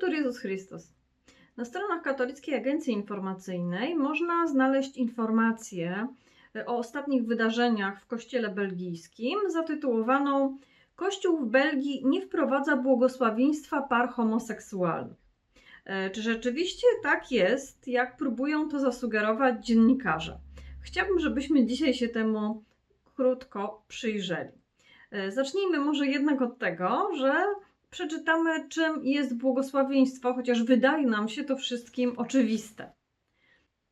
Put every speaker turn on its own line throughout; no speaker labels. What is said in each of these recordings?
Laudetur Jezus Chrystus. Na stronach Katolickiej Agencji Informacyjnej można znaleźć informację o ostatnich wydarzeniach w Kościele Belgijskim zatytułowaną Kościół w Belgii nie wprowadza błogosławieństwa par homoseksualnych. E, Czy rzeczywiście tak jest, jak próbują to zasugerować dziennikarze? Chciałabym, żebyśmy dzisiaj się temu krótko przyjrzeli. E, Zacznijmy może jednak od tego, że przeczytamy, czym jest błogosławieństwo, chociaż wydaje nam się to wszystkim oczywiste.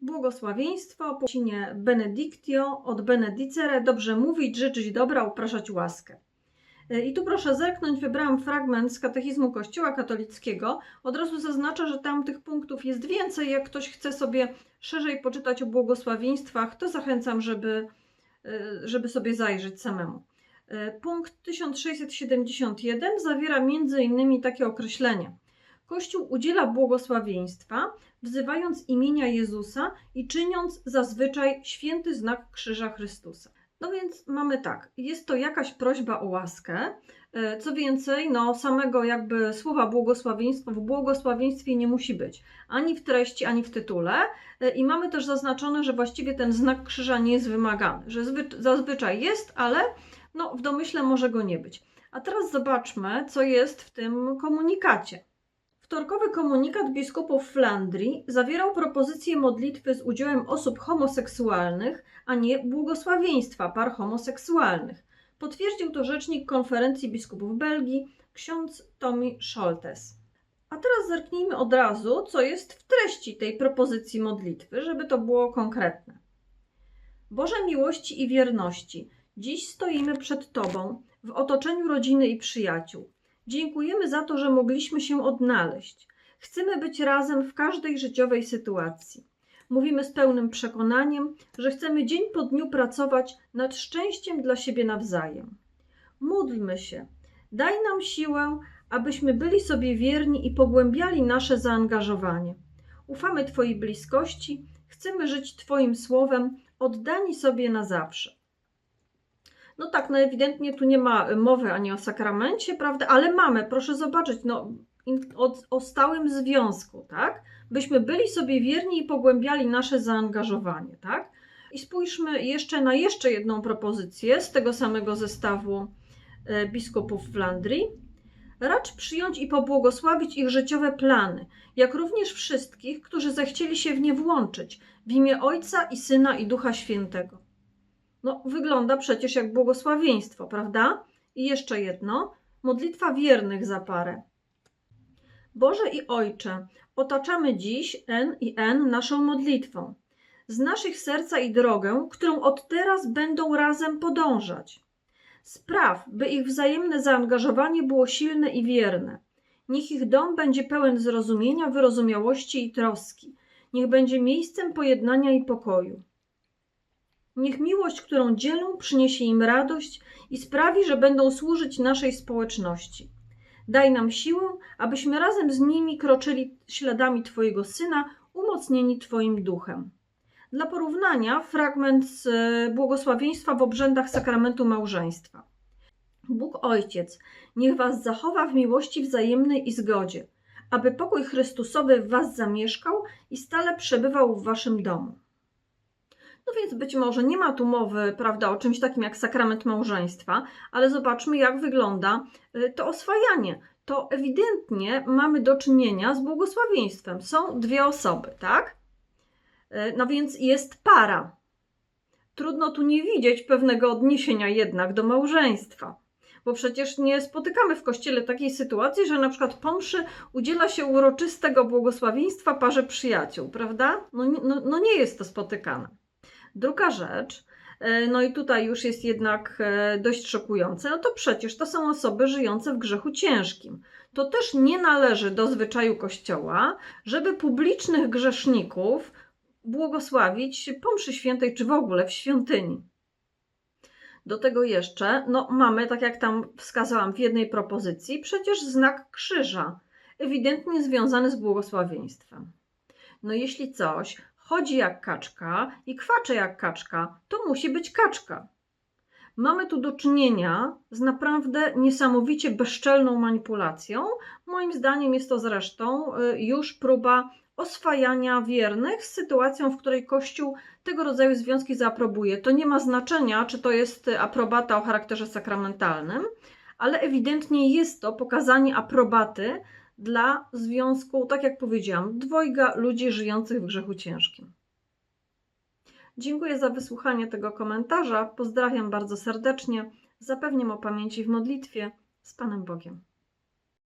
Błogosławieństwo po łacinie benedictio od benedicere, dobrze mówić, życzyć dobra, upraszać łaskę. E, I tu proszę zerknąć, wybrałam fragment z Katechizmu Kościoła Katolickiego. Od razu zaznaczę, że tam tych punktów jest więcej. Jak ktoś chce sobie szerzej poczytać o błogosławieństwach, to zachęcam, żeby, e, żeby sobie zajrzeć samemu. E, Punkt 1671 zawiera m.in. takie określenie. Kościół udziela błogosławieństwa, wzywając imienia Jezusa i czyniąc zazwyczaj święty znak Krzyża Chrystusa. No więc mamy tak, jest to jakaś prośba o łaskę. E, Co więcej, no samego jakby słowa błogosławieństwo w błogosławieństwie nie musi być ani w treści, ani w tytule. E, I mamy też zaznaczone, że właściwie ten znak krzyża nie jest wymagany, że zwy- zazwyczaj jest, ale no, w domyśle może go nie być. A teraz zobaczmy, co jest w tym komunikacie. Wtorkowy komunikat biskupów Flandrii zawierał propozycję modlitwy z udziałem osób homoseksualnych, a nie błogosławieństwa par homoseksualnych. Potwierdził to rzecznik konferencji biskupów Belgii, ksiądz Tommy Scholtes. A teraz zerknijmy od razu, co jest w treści tej propozycji modlitwy, żeby to było konkretne. Boże miłości i wierności, dziś stoimy przed Tobą w otoczeniu rodziny i przyjaciół. Dziękujemy za to, że mogliśmy się odnaleźć. Chcemy być razem w każdej życiowej sytuacji. Mówimy z pełnym przekonaniem, że chcemy dzień po dniu pracować nad szczęściem dla siebie nawzajem. Módlmy się. Daj nam siłę, abyśmy byli sobie wierni i pogłębiali nasze zaangażowanie. Ufamy Twojej bliskości, chcemy żyć Twoim słowem, oddani sobie na zawsze. No tak, no ewidentnie tu nie ma mowy ani o sakramencie, prawda? Ale mamy, proszę zobaczyć, no o, o stałym związku, tak? Byśmy byli sobie wierni i pogłębiali nasze zaangażowanie, tak? I spójrzmy jeszcze na jeszcze jedną propozycję z tego samego zestawu e, biskupów Flandrii. Racz przyjąć i pobłogosławić ich życiowe plany, jak również wszystkich, którzy zechcieli się w nie włączyć, w imię Ojca i Syna i Ducha Świętego. No, wygląda przecież jak błogosławieństwo, prawda? I jeszcze jedno, modlitwa wiernych za parę. Boże i Ojcze, otaczamy dziś N i N naszą modlitwą. Znasz ich serca i drogę, którą od teraz będą razem podążać. Spraw, by ich wzajemne zaangażowanie było silne i wierne. Niech ich dom będzie pełen zrozumienia, wyrozumiałości i troski. Niech będzie miejscem pojednania i pokoju. Niech miłość, którą dzielą, przyniesie im radość i sprawi, że będą służyć naszej społeczności. Daj nam siłę, abyśmy razem z nimi kroczyli śladami Twojego Syna, umocnieni Twoim duchem. Dla porównania, fragment z e, błogosławieństwa w obrzędach sakramentu małżeństwa. Bóg Ojciec, niech Was zachowa w miłości wzajemnej i zgodzie, aby pokój Chrystusowy w Was zamieszkał i stale przebywał w Waszym domu. No więc być może nie ma tu mowy, prawda, o czymś takim jak sakrament małżeństwa, ale zobaczmy, jak wygląda y, to oswajanie. To ewidentnie mamy do czynienia z błogosławieństwem. Są dwie osoby, tak? Y, No więc jest para. Trudno tu nie widzieć pewnego odniesienia jednak do małżeństwa. Bo przecież nie spotykamy w kościele takiej sytuacji, że na przykład po mszy udziela się uroczystego błogosławieństwa parze przyjaciół, prawda? No, no, no nie jest to spotykane. Druga rzecz, e, no i tutaj już jest jednak e, dość szokujące, no to przecież to są osoby żyjące w grzechu ciężkim. To też nie należy do zwyczaju Kościoła, żeby publicznych grzeszników błogosławić po mszy świętej czy w ogóle w świątyni. Do tego jeszcze, no mamy, tak jak tam wskazałam w jednej propozycji, przecież znak krzyża, ewidentnie związany z błogosławieństwem. No jeśli coś chodzi jak kaczka i kwacze jak kaczka, to musi być kaczka. Mamy tu do czynienia z naprawdę niesamowicie bezczelną manipulacją. Moim zdaniem jest to zresztą y, już próba oswajania wiernych z sytuacją, w której Kościół tego rodzaju związki zaaprobuje. To nie ma znaczenia, czy to jest aprobata o charakterze sakramentalnym, ale ewidentnie jest to pokazanie aprobaty dla związku, tak jak powiedziałam, dwojga ludzi żyjących w grzechu ciężkim. Dziękuję za wysłuchanie tego komentarza. Pozdrawiam bardzo serdecznie. Zapewniam o pamięci w modlitwie z Panem Bogiem.